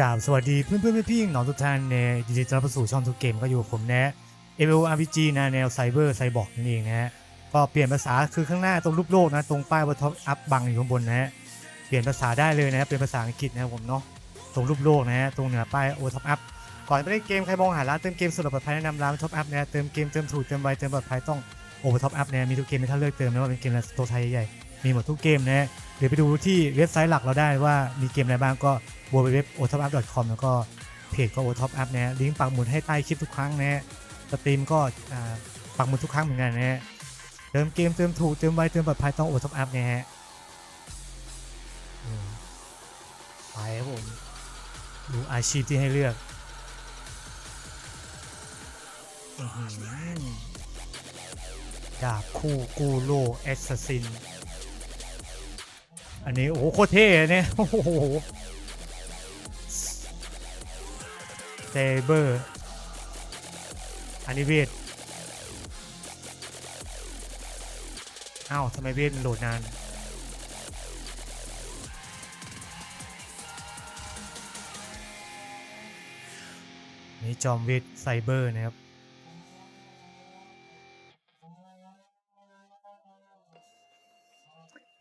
กราบสวัสดีเพื่อนเพื่อนๆพี่ๆน้องทุกท่านในยินดีต้อนรับสู่ช่องทุกเกมก็อยู่ผมแนะ m l r p g นะแนวไซเบอร์ไซบอร์กนั่นเองนะฮะก็เปลี่ยนภาษาคือข้างหน้าตรงรูปโลกนะตรงป้ายบนท็อปอัพบังอยู่ข้างบนนะฮะเปลี่ยนภาษาได้เลยนะเป็นภาษาอังกฤษนะครับผมเนาะตรงรูปโลกนะฮะตรงเหนือป้ายโอท็อปอัพก่อนไปเล่นเกมใครมองหาร้านเติมเกมสุดปลอดภัยแนะนำร้านท็อปอัพนะฮะเติมเกมเติมถูกเติมไวเติมปลอดภัยต้องโอท็อปอัพนะมีทุกเกมที่ท่านเลือกเติมไม่ว่าเป็นเกมตัวไทยใหญ่ๆมีหมดทุกเกมนะ ฮะเดี๋ยวไปดูที่เว็บไซต์หลักเราได้ว่ามีเกมอะไรบ้างก็ www.otopup.com แล้วก็เพจก็ otopup นะลิงก์ปักหมุดให้ใต้คลิปทุกครั้งนะสตรีมก็ปักหมุดทุกครั้งเหมือนกันนะเติมเกมเติมถูกเติมไวเติมปลอดภัยต้อง otopup นะฮะไปครับผมดูอาชีพที่ให้เลือกดาบคู่กูโลแอสซัสซิน อันนี้ โอ้โหโคตรเท่เนี่ย โอ้โหเซเบอร์อันนี้เวทอ้าวทำไมเวทโหลดนานนี่จอมเวทไซเบอร์นะครับ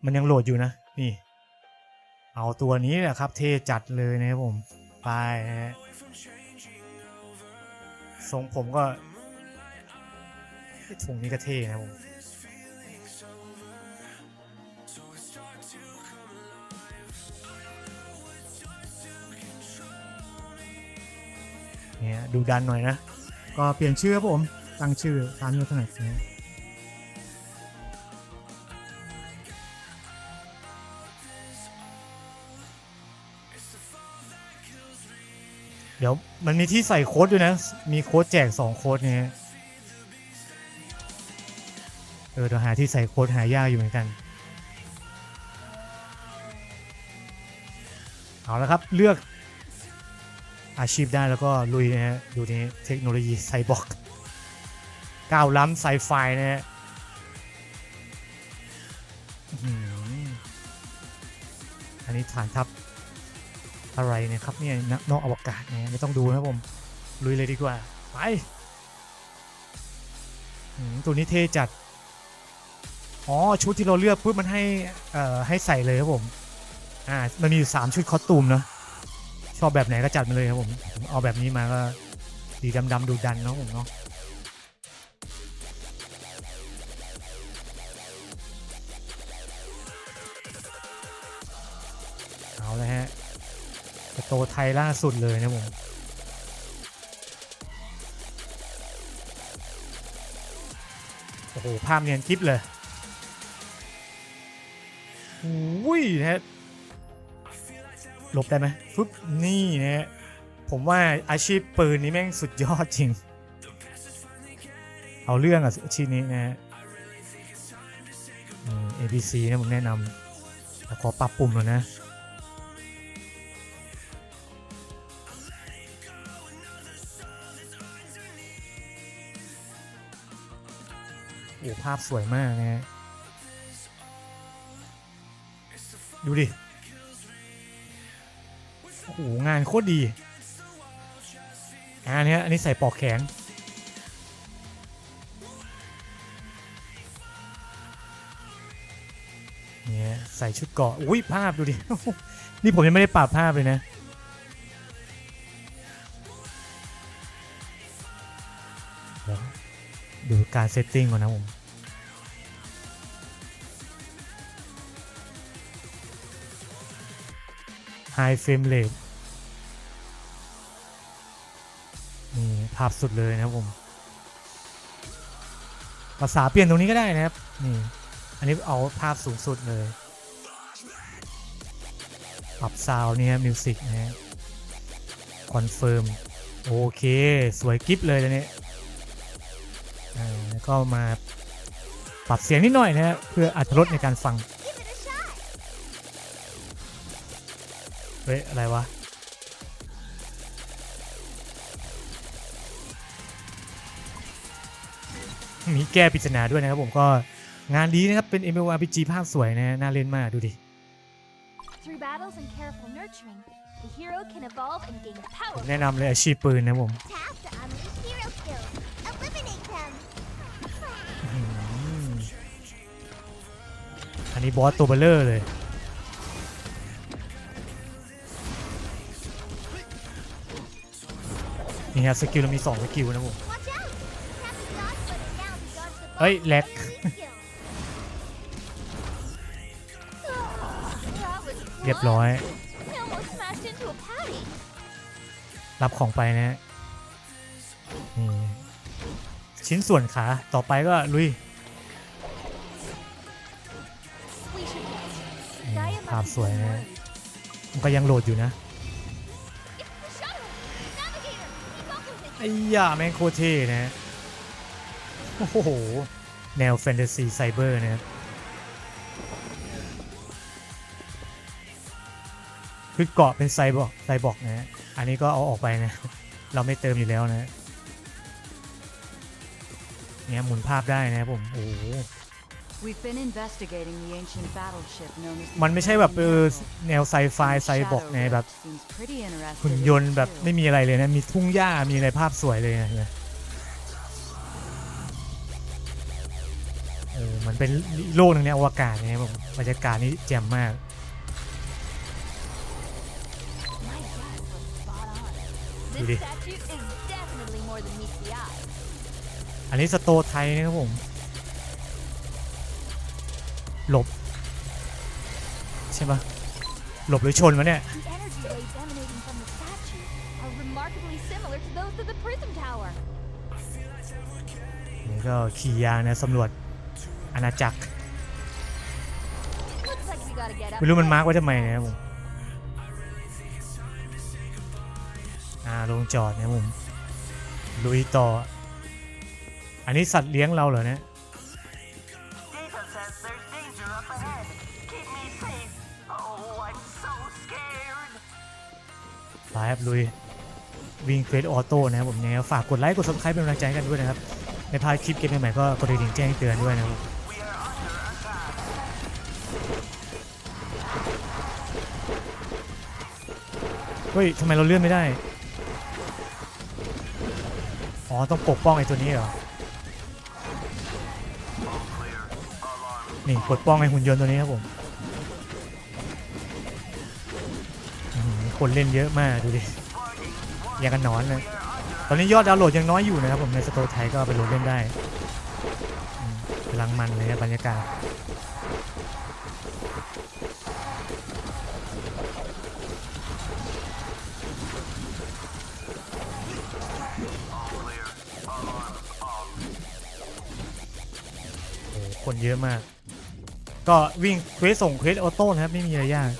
มันยังโหลดอยู่นะ นี่ เอาตัวนี้แหละครับ เทจัดเลยนะครับผม ไปนะฮะทรงผมก็ทรงนี้ก็เท่นะผมเนี่ยดูดันหน่อยนะ ก็เปลี่ยนชื่อครับผม ตั้งชื่อตามที่เราถนัด ดี๋ยวมันมีที่ใส่โค้ดด้วยนะ มีโค้ดแจก2โค้ดเนี่ยเออเดี๋ยวหาที่ใส่โค้ดหายากอยู่เหมือนกัน เอาละครับเลือกอาชีพได้แล้วก็ลุยนะฮะดูนี่เทคโนโลยีไซบอร์กก้าวล้ำไซไฟนะฮะอันนี้ฐานทัพ อะไรเนะครับเนี่ยนนอกอวกาศเนี่ยไม่ต้องดูนะผมลุยเลยดีกว่า ไปตัวนี้เท่จัด อ๋อ ชุดที่เราเลือกปุ๊บมันให้เอ่อให้ใส่เลยครับผม อ่า มันมีอยู่สามชุดคอสตูมเนาะชอบแบบไหนก็จัดมาเลยครับผมผมเอาแบบนี้มาก็สีดำๆดูดันเนาะผมเนาะเอาเลยฮะ สโตไทยล่าสุดเลยนะผมโอ้โห ภาพเนียนคลิปเลยอุ้ยนะฮะหลบได้ไหมฟึบนี่นะฮะผมว่าอาชีพปืนนี้แม่งสุดยอดจริง เอาเรื่องอะอาชีพนี้นะฮะ ABC นะผมแนะนำแต่ขอปรับปุ่มหน่อยนะ อ้ภาพสวยมากนะฮะดูดิ โอ้โห งานโคตรดีอันนี้อันนี้ใส่ปลอกแขน เนี่ยใส่ชุดเกาะ อุ้ยภาพดูดิ นี่ผมยังไม่ได้ปรับภาพเลยนะดูการเซตติ้งก่อนนะผม High Frame Rate นี่ภาพสุดเลยนะครับผมภาษาเปลี่ยนตรงนี้ก็ได้นะครับ นี่ อันนี้เอาภาพสูงสุดเลย ปรับซาวนี่ยมิวสิกนะฮะคอนเฟิร์ม โอเค สวยกิฟเลยตอนนี้อ่าแล้วก็มาปรับเสียงนิดหน่อยนะฮะเพื่ออัตรสในการฟัง เฮ้ย อะไรวะ มีแก้ปริศนาด้วยนะครับผมก็งานดีนะครับ เป็น MMORPG ภาพสวยนะน่าเล่นมากดูดิ Through battles and careful nurturing, the hero can evolve and gain ผม power. แนะนำเลยอาชีพปืนนะผม Tap to unleash hero skills. Eliminate them. อืมอันนี้บอสตัวเบลเลอร์เลย นี่ฮะสกิลเรามี2สกิลนะผมเฮ้ยแล็กเรียบร้อย รับของไปนะ นี่ ชิ้นส่วนขา ต่อไปก็ลุยภาพสวยนะ มันก็ยังโหลดอยู่นะ อ้ยาแม่งโคเท่นะ โอ้โห แนวแฟนตาซีไซเบอร์นะครับ คือเกาะเป็นไซบอร์กไซบอร์กนะฮะอันนี้ก็เอาออกไปนะ เราไม่เติมอยู่แล้วนะ เนี่ยหมุนภาพได้นะผม โอ้ We've been investigating the ancient battleship known as the มันไม่ใช่แบบเออ Miracle. แนวไซไฟ The ไซบอร์ก Shadow ไงแบบ Rift seems pretty interested หุ่น in ย it นต์แบบ too. ไม่มีอะไรเลยนะ มีทุ่งหญ้ามีอะไรภาพสวยเลยนะเออมันเป็นโลกหนึงในอวกาศนะครับผมบรรยากาศนี้แจ่มมาก My guess was spot on. Really? This statue is definitely more than meets the eye. อันนี้สโตไทยนะครับผม หลบ ใช่ปะหลบหรือชนวะเนี่ย The energy waves emanating from the statue are remarkably similar to those of the Prism Tower. นี่ก็ขี่ยางนะสำรวจอาณาจักร Looks like we gotta get up. ไม่รู้มัน there. มาร์กไว้ทำไมนะครับผม อ่าลงจอดนะครับผม ลุยต่อ อันนี้สัตว์เลี้ยงเราเหรอเนี่ย ไปครับลุยวิ่งเควสออโต้นะครับผมยังไงฝากกดไลค์กด subscribe เป็นกำลังใจกันด้วยนะครับในพาคลิปเกมใหม่ๆก็กดกระดิ่งแจ้งเตือนด้วยนะครับเฮ้ยทำไมเราเลื่อนไม่ได้ อ๋อ ต้องปกป้องไอ้ตัวนี้เหรอ นี่ปกป้องไอ้หุ่นยนต์ตัวนี้ครับผม คนเล่นเยอะมากดูดิอย่างกันนอนเลยตอนนี้ยอดดาวน์โหลดยังน้อยอยู่นะครับผมในสโตร์ไทยก็ไปโหลดเล่นได้อืมกำลังมันเลยนะบรรยากาศคนเยอะมาก ก็วิ่งเควสส่งเควสออโต้นะครับ ไม่มีอะไรยาก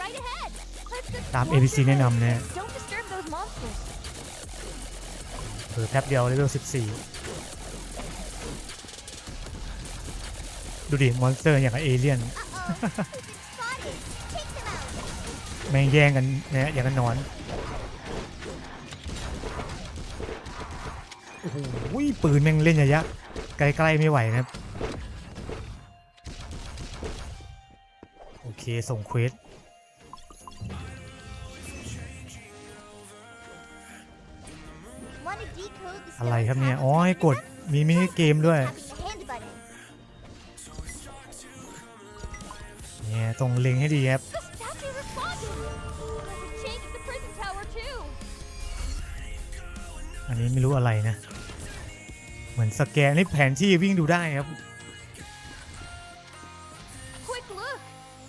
ตาม slow ABC down. แนะนำนะ Don't disturb those monsters. เผลอแป๊บเดียวเลเวล14 ดูดิ มอนสเตอร์อย่างกับเอเลี่ยน Uh-oh. We've been spotted. Take them out. แม่งแย่งกันนะอย่างกันนอนโอ้โหปืนแม่งเล่นระยะใกล้ๆไม่ไหวนะครับ โอเค ส่งเควส อะไร stone's ครับเนี่ย habits อ๋อให้กดมีมินิเกมด้วย Tapping the hand button. เนี่ยตรงเล็งให้ดีครับ The statue responded. There's a change at the Prism Tower too. อันนี้ไม่รู้อะไรนะ เหมือนสแกนนี่แผนที่วิ่งดูได้ครับ Quick look.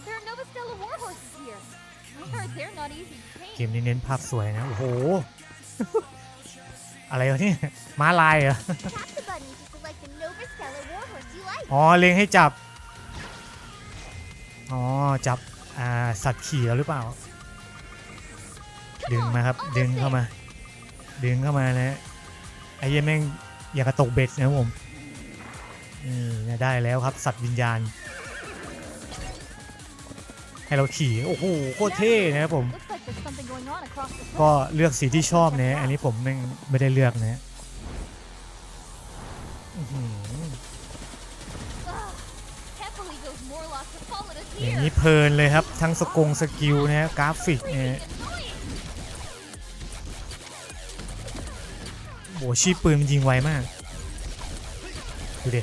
There are Nova Stella war horses here. I heard they're not easy to เก tame. มนี้เน้นภาพสวยนะ โอ้โห อะไรวะเนี่ยม้าลายเหรอ Tap the button to select the Nova Stella warhorse you like. อ๋อเล็งให้จับ อ๋อ จับ อ่า สัตว์ขี่แล้วหรือเปล่า ดึงมาครับ ดึงเข้ามา ดึงเข้ามานะไอ้เหี้ยังแม่งอยากกระตกเบ็ดนะครับผมนี่นะได้แล้วครับ สัตว์วิญญาณ ให้เราขี่ โอ้โห โคตรเท่นะครับผม ก็เลือกสีที่ชอบเนะอันนี้ผมแม่งไม่ได้เลือกนะอื้อหือ Ugh. Can't believe those Morlocks have followed us อย่างนี้เพลินเลยครับ ทั้งสกงสกิลนะกราฟิกเนี่ยโหชีปืนมันยิงไวมาก ดูดิ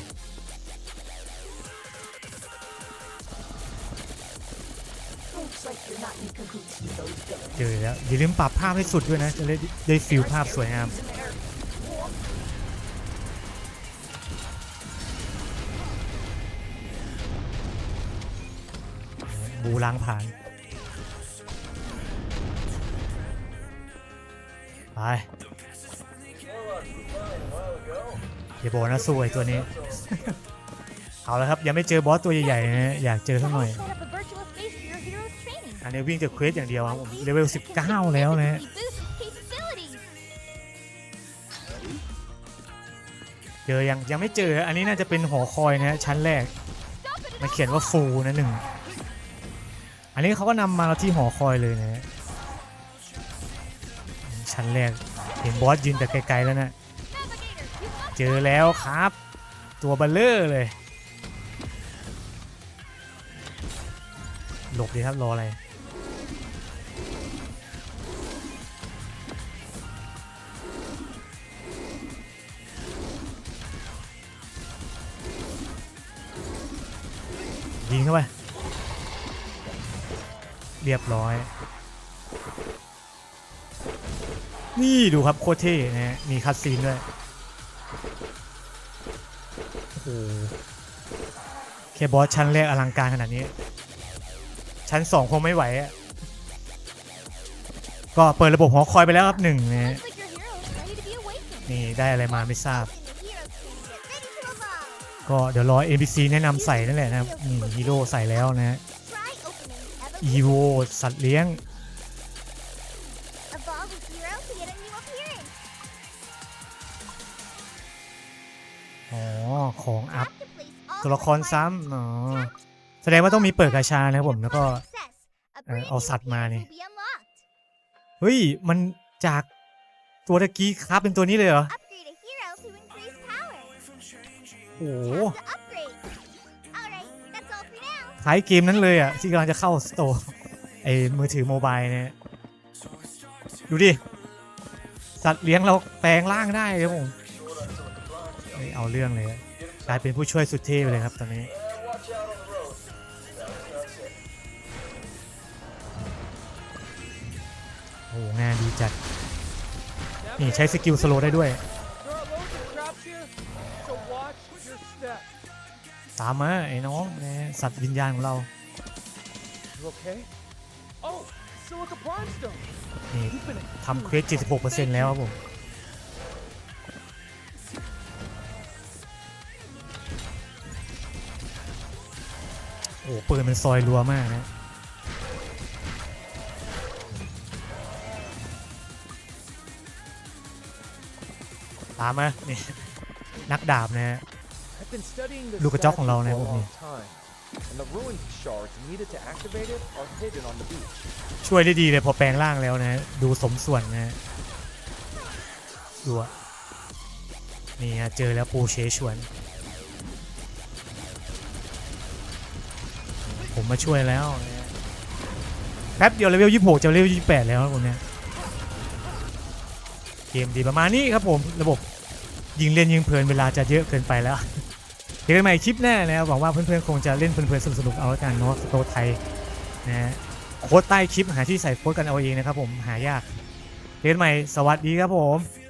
เจอแล้วอย่าลืมปรับภาพให้สุดด้วยนะ จะได้ได้ฟิลภาพสวยงามบูล้างผ่าน ไปอย่าบอกนะสวยตัวนี้ เอาแล้วครับ ยังไม่เจอบอสตัวใหญ่ๆนะอยากเจอสักหน่อย training. อันนี้วิ่งจากเควสอย่างเดียวครับผมเลเวล 19 แล้วนะฮะเจอยังยังไม่เจออันนี้น่าจะเป็นหอคอยนะฮะชั้นแรกมันเขียนว่าฟูนะหนึ่งอันนี้เขาก็นำมาที่หอคอยเลยนะฮะชั้นแรกเห็นบอสยืนแต่ไกลๆแล้วนะเจอแล้วครับ ตัวเบัลเลอร์เลยหลบดีครับรออะไร เข้าไป เรียบร้อย นี่ดูครับโคตรเท่นะฮะมีคัดซีนด้วย โอ้โหแค่บอสชั้นแรกอลังการขนาดนี้ ชั้นสองคงไม่ไหวอะก็เปิดระบบหอคอยไปแล้วครับหนึ่งนะฮะนี่ได้อะไรมาไม่ทราบ ก็เดี๋ยวรอ NPC แนะนำใส่นั่นแหละนะครับนี่ฮีโร่ใส่แล้วนะฮะอีโวสัตว์เลี้ยง อ๋อ ของอัพตัวละครซ้ำอ๋อ แสดงว่าต้องมีเปิดกาชานะครับผม แล้วก็เอาสัตว์มา appearance นี่ will be unlocked. เฮ้ย มันจากตัวตะกี้ครับเป็นตัวนี้เลยเหรอ now. คล้ายเกมนั้นเลยอะ ที่กำลังจะเข้าสโตร์ไอ้มือถือโมบายเนี่ย ดูดิ สัตว์เลี้ยงเราแปลงร่างได้ครับผมเฮ้ยเอาเรื่องเลยอะกลายเป็นผู้ช่วยสุดเท่ไปเลยครับตอนนี้โอ้โหงานดีจัด นี่ใช้สกิลสโลว์ได้ด้วย ตามมาไอ้น้องนะสัตว์วิญญาณของเรา You okay? Oh, Silica Prime Stone. นี่ You've been a ทำเควส76%แล้วครับผม โอ้โหปืนมันซอยรัวมากนะ ตามมานี่ นักดาบนะฮะ ลูกกระจอกของเรา statue นะพวกนี้ช่วยได้ดีเลยพอแปลงร่างแล้วนะ ดูสมส่วนนะดูอะนี่ฮะเจอแล้วปูเชชวน ผมมาช่วยแล้วแป๊บเดียวเลเวล26จะเลเวล28แล้วครับผมเนี่ยเกมดีประมาณนี้ครับผมระบบยิงเล่นยิงเพลินเวลาจะเยอะเกินไปแล้ว เจอกันใหม่คลิปหน้านะครับหวังว่าเพื่อนๆคงจะเล่นเพลินๆสนุกๆเอาละกันเนาะสโตไทยนะฮะโค้ดใต้คลิปหาที่ใส่โค้ดกันเอาเองนะครับผมหายากเจอกันใหม่สวัสดีครับผม